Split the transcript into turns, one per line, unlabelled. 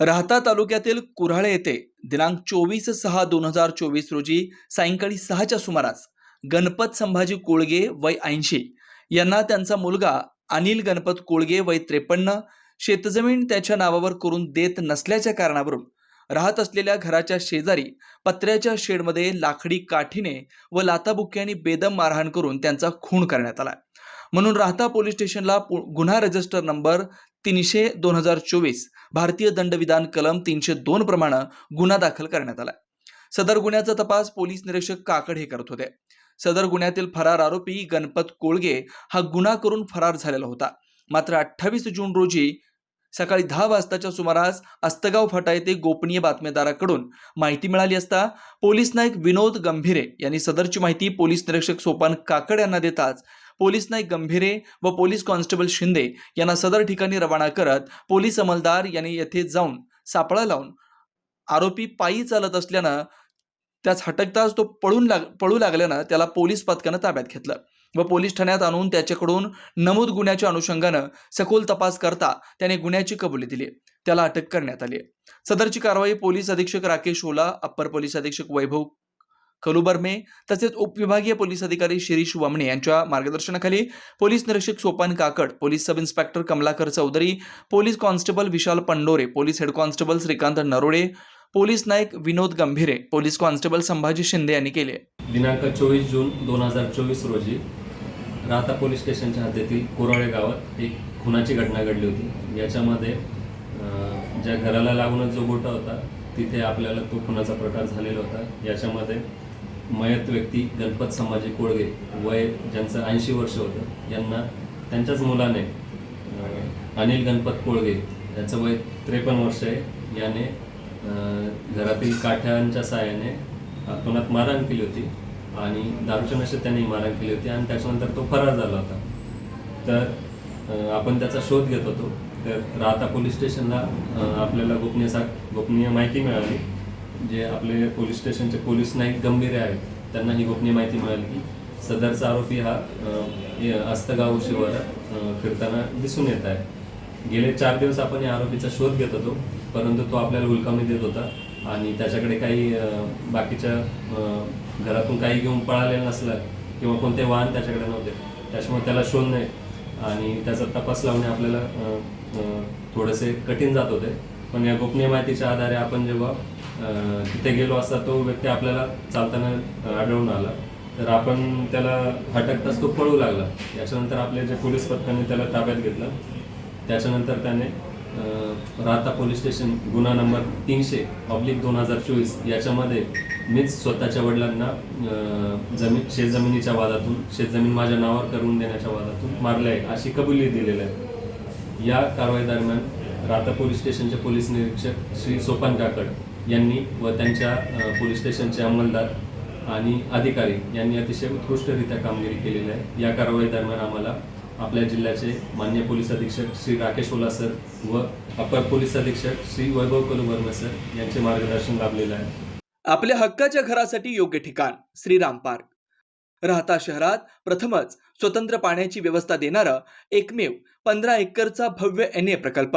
राहता तालुक्यातील कुऱ्हाळे येथे दिनांक चोवीस सहा दोन हजार चोवीस रोजी सायंकाळी सहाच्या सुमारास गणपत संभाजी कोळगे वय ऐंशी यांना त्यांचा मुलगा अनिल गणपत कोळगे वय त्रेपन्न शेतजमीन त्याच्या नावावर करून देत नसल्याच्या कारणावरून राहत असलेल्या घराच्या शेजारी पत्र्याच्या शेडमध्ये लाकडी काठीने व लाताबुक्क्यांनी बेदम मारहाण करून त्यांचा खून करण्यात आला. म्हणून राहता पोलीस स्टेशनला पु- गुन्हा रजिस्टर नंबर तीनशे दोन हजार चोवीस भारतीय दंडविधान कलम तीनशे दोन प्रमाणे गुन्हा दाखल करण्यात आला. सदर गुन्ह्याचा तपास पोलीस निरीक्षक काकड हे करत होते. सदर गुन्ह्यातील फरार आरोपी गणपत कोळगे हा गुन्हा करून फरार झालेला होता. मात्र अठ्ठावीस जून रोजी सकाळी दहा वाजताच्या सुमारास अस्तगाव फाटा येथे गोपनीय बातमीदाराकडून माहिती मिळाली असता पोलीस नाईक विनोद गंभीरे यांनी सदरची माहिती पोलीस निरीक्षक सोपान काकड यांना देताच पोलीस नाईक गंभीरे व पोलीस कॉन्स्टेबल शिंदे यांना सदर ठिकाणी रवाना करत पोलीस अंमलदार यांनी येथे जाऊन सापळा लावून आरोपी पायी चालत असल्यानं त्याच हटकताच तो पळून लाग पळू लागल्यानं त्याला पोलीस पथकानं ताब्यात घेतलं. व पोलीस ठाण्यात आणून त्याच्याकडून नमूद गुन्ह्याच्या अनुषंगानं सखोल तपास करता त्याने गुन्ह्याची कबुली दिली. त्याला अटक करण्यात आली. सदरची कारवाई पोलीस अधीक्षक राकेश ओला अप्पर पोलीस अधीक्षक वैभव खलुबर्मे तसेच उपविभागीय पोलीस अधिकारी शिरीष वामणे यांच्या मार्गदर्शनाखाली पोलीस निरीक्षक Sopan Kakad police sub inspector Kamlakar Chaudhari police constable Vishal Pandore police head constable Shrikant Narode police naik Vinod Gambhire police constable Sambhaji Shinde यांनी केले.
दिनांक चोवीस जून दोन हजार चोवीस रोजी राहता पोलीस स्टेशनच्या हद्दीतील कोराळे गावात एक खुनाची घटना घडली होती. याच्यामध्ये ज्या घराला लागूनच जो गोटा होता तिथे आपल्याला तो खुनाचा प्रकार झालेला होता. याच्यामध्ये मयत व्यक्ती गणपत संभाजी कोळगे वय ज्यांचं ऐंशी वर्ष होतं यांना त्यांच्याच मुलाने अनिल गणपत कोळगे याचं वय त्रेपन्न वर्ष आहे. याने घरातील काठ्यांच्या साहाय्याने आत्मनात मारहाण केली होती आणि दारूच्या नशेत त्यांनी मारहाण केली होती आणि त्याच्यानंतर तो फरार झाला होता. तर आपण त्याचा शोध घेत होतो. तर राहता पोलीस स्टेशनला आपल्याला गोपनीय सा गोपनीय माहिती मिळाली. जे आपले पोलीस स्टेशनचे पोलीस नाईक गंभीर आहेत त्यांना ही गोपनीय माहिती मिळाली की सदरचा आरोपी हा अस्तगाव शिवारात फिरताना दिसून येत आहे. गेले चार दिवस आपण या आरोपीचा शोध घेत होतो परंतु तो आपल्याला हुलकावणी देत होता आणि त्याच्याकडे काही बाकीच्या घरातून काही घेऊन पळालेलं नसलं किंवा कोणते वाहन त्याच्याकडे नव्हते त्याच्यामुळे त्याला शोधणे आणि त्याचा तपास लावणे आपल्याला थोडेसे कठीण जात होते. पण या गोपनीय माहितीच्या आधारे आपण जेव्हा तिथे गेलो असता तो व्यक्ती आपल्याला चालताना आढळून आला. तर आपण त्याला हटकताच तो पळू लागला. याच्यानंतर आपले जे पोलीस पथकाने त्याला ताब्यात घेतलं. त्याच्यानंतर त्याने राहता पोलीस स्टेशन गुन्हा नंबर तीनशे ऑब्लिक दोन हजार चोवीस याच्यामध्ये मीच स्वतःच्या वडिलांना जमीन शेतजमिनीच्या वादातून शेतजमीन माझ्या नावावर करून देण्याच्या वादातून मारले आहे अशी कबुली दिलेली आहे. या कारवाई दरम्यान राहता पोलीस स्टेशनचे पोलीस निरीक्षक श्री सोपान काकड यांनी व त्यांच्या पोलीस स्टेशनचे अंमलदार आणि अधिकारी यांनी अतिशय उत्कृष्टरित्या कामगिरी केलेली आहे. या कारवाई दरम्यान आम्हाला आपल्या जिल्ह्याचे मान्य पोलीस अधीक्षक श्री राकेश ओला सर व अपर पोलीस अधीक्षक श्री वैभव कलुबर्मे सर यांचे मार्गदर्शन लाभलेलं आहे.
आपल्या हक्काच्या घरासाठी योग्य ठिकाण श्रीराम पार्क. राहता शहरात प्रथमच स्वतंत्र पाण्याची व्यवस्था देणारा एकमेव पंधरा एकरचा भव्य एन ए प्रकल्प.